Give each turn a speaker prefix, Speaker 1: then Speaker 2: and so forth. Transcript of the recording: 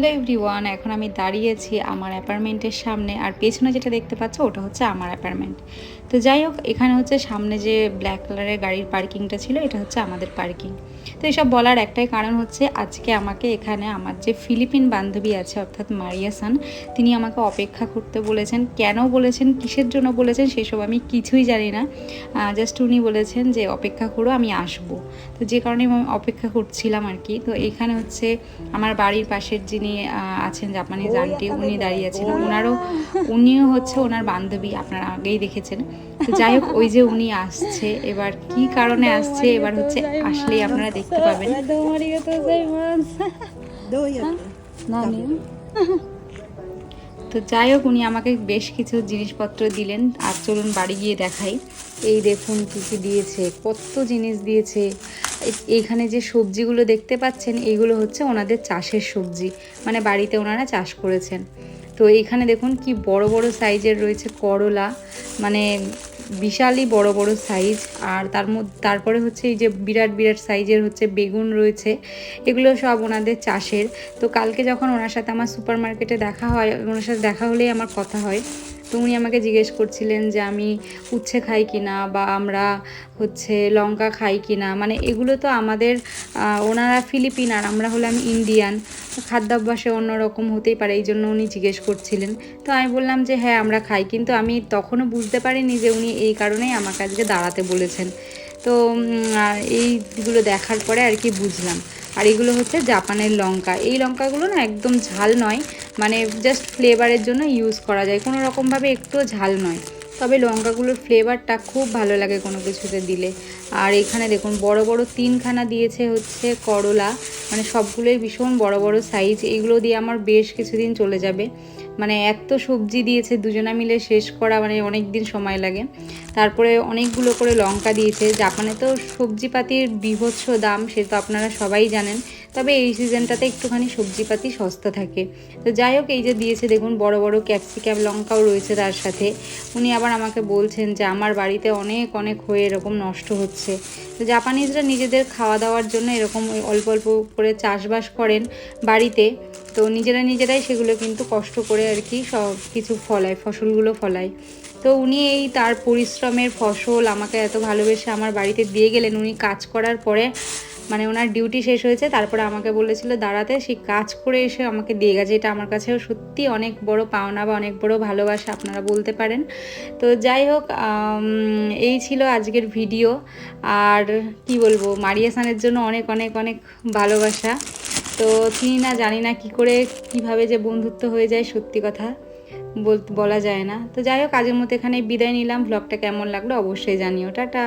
Speaker 1: Hello everyone এখন আমি দাঁড়িয়েছি আমার অ্যাপার্টমেন্টের সামনে আর পেছনে যেটা দেখতে পাচ্ছ ওটা হচ্ছে আমার অ্যাপার্টমেন্ট। তো যাই হোক, এখানে হচ্ছে সামনে যে ব্ল্যাক কালারের গাড়ির পার্কিংটা ছিল, এটা হচ্ছে আমাদের পার্কিং তো এসব বলার একটাই কারণ হচ্ছে আজকে আমাকে এখানে আমার যে ফিলিপিন বান্ধবী আছে, অর্থাৎ মারিয়াসান তিনি আমাকে অপেক্ষা করতে বলেছেন। কেন বলেছেন? কিসের জন্য বলেছেন? সেসব আমি কিছুই জানি না। জাস্ট উনি বলেছেন যে, অপেক্ষা করো, আমি আসব। তো যে কারণে আমি অপেক্ষা করছিলাম আর কি। তো এখানে হচ্ছে আমার বাড়ির পাশের যিনি আছেন জাপানিজ আন্টি উনি দাঁড়িয়ে আছেন ওনারও উনিও হচ্ছে ওনার বান্ধবী আপনারা আগেই দেখেছেন। তো যাই হোক ওই যে উনি আসছে এবার কি কারণে আসছে এবার হচ্ছে আসলেই আপনারা দেখতে পাবেন। তো যাই হোক উনি আমাকে বেশ কিছু জিনিসপত্র দিলেন। আর চলুন বাড়ি গিয়ে দেখাই। এই দেখুন কী কী দিয়েছে কত জিনিস দিয়েছে। এইখানে যে সবজিগুলো দেখতে পাচ্ছেন এইগুলো হচ্ছে ওনাদের চাষের সবজি। মানে বাড়িতে ওনারা চাষ করেছেন। তো এইখানে দেখুন কি বড় বড় সাইজের রয়েছে করলা। মানে বিশালই বড় বড় সাইজ আর তার মধ্যে, তারপরে হচ্ছে এই যে বিরাট বিরাট সাইজের হচ্ছে বেগুন রয়েছে, এগুলো সব ওনাদের চাষের। তো কালকে যখন ওনার সাথে আমার সুপার মার্কেটে দেখা হয়, ওনার সাথে দেখা হলেই আমার কথা হয়। তো উনি আমাকে জিজ্ঞেস করছিলেন যে আমি উচ্ছে খাই কিনা বা আমরা হচ্ছে লঙ্কা খাই কিনা। মানে এগুলো তো আমাদের ওনারা ফিলিপিন আর আমরা হলাম ইন্ডিয়ান। খাদ্যাভ্যাসে অন্যরকম হতেই পারে, এই জন্য উনি জিজ্ঞেস করছিলেন। তো আমি বললাম যে হ্যাঁ আমরা খাই। কিন্তু আমি তখনও বুঝতে পারিনি যে উনি এই কারণেই আমাকে আজকে দাঁড়াতে বলেছেন। তো এইগুলো দেখার পরে আর কি বুঝলাম। আর এগুলো হচ্ছে জাপানের লঙ্কা। এই লঙ্কাগুলো না একদম ঝাল নয় মানে জাস্ট ফ্লেভারের জন্য ইউজ করা যায়। কোনো রকমভাবে একটুও ঝাল নয়। তবে লঙ্কাগুলোর ফ্লেভারটা খুব ভালো লাগে কোনো কিছুতে দিলে। আর এখানে দেখুন, বড় বড় তিনখানা দিয়েছে হচ্ছে করলা। মানে সবগুলোই ভীষণ বড় বড় সাইজ এগুলো দিয়ে আমার বেশ কিছুদিন চলে যাবে। মানে এত সবজি দিয়েছে, দুজনা মিলে শেষ করা মানে অনেক দিন সময় লাগে। তারপরে অনেকগুলো করে লঙ্কা দিয়েছে। জাপানে তো সবজিপাতির বিভৎস দাম, সে তো আপনারা সবাই জানেন। তবে এই সিজনটাতে একটুখানি সবজিপাতি সস্তা থাকে। তো যাই হোক, এই যে দিয়েছে, দেখুন, বড় বড় ক্যাপসিকাম, লঙ্কাও রয়েছে তার সাথে। উনি আবার আমাকে বলছেন যে, আমার বাড়িতে অনেক অনেক হয়ে এরকম নষ্ট হচ্ছে। তো জাপানিজরা নিজেদের খাওয়া দাওয়ার জন্য এরকম অল্প অল্প করে চাষবাস করেন বাড়িতে। তো নিজেরা নিজেরাই সেগুলো কিন্তু কষ্ট করে আর কি সব কিছু ফলায়, ফসলগুলো ফলায়। তো উনি এই তার পরিশ্রমের ফসল আমাকে এত ভালোবেসে আমার বাড়িতে দিয়ে গেলেন। উনি কাজ করার পরে মানে ওনার ডিউটি শেষ হয়েছে, তারপরে আমাকে বলেছিল, দাঁড়াতে সেই কাজ করে এসে আমাকে দিয়ে গেছে। এটা আমার কাছেও সত্যি অনেক বড় পাওনা বা অনেক বড় ভালোবাসা, আপনারা বলতে পারেন। তো যাই হোক এই ছিল আজকের ভিডিও আর কি বলব মারিয়াসানের জন্য অনেক অনেক অনেক ভালোবাসা। তো চিনি না জানি না কি করে, কীভাবে যে বন্ধুত্ব হয়ে যায়, সত্যি কথা বল- বলা যায় না। তো যাই হোক আজের মতো এখানে বিদায় নিলাম। ব্লগটা কেমন লাগল অবশ্যই জানিও। টাটা।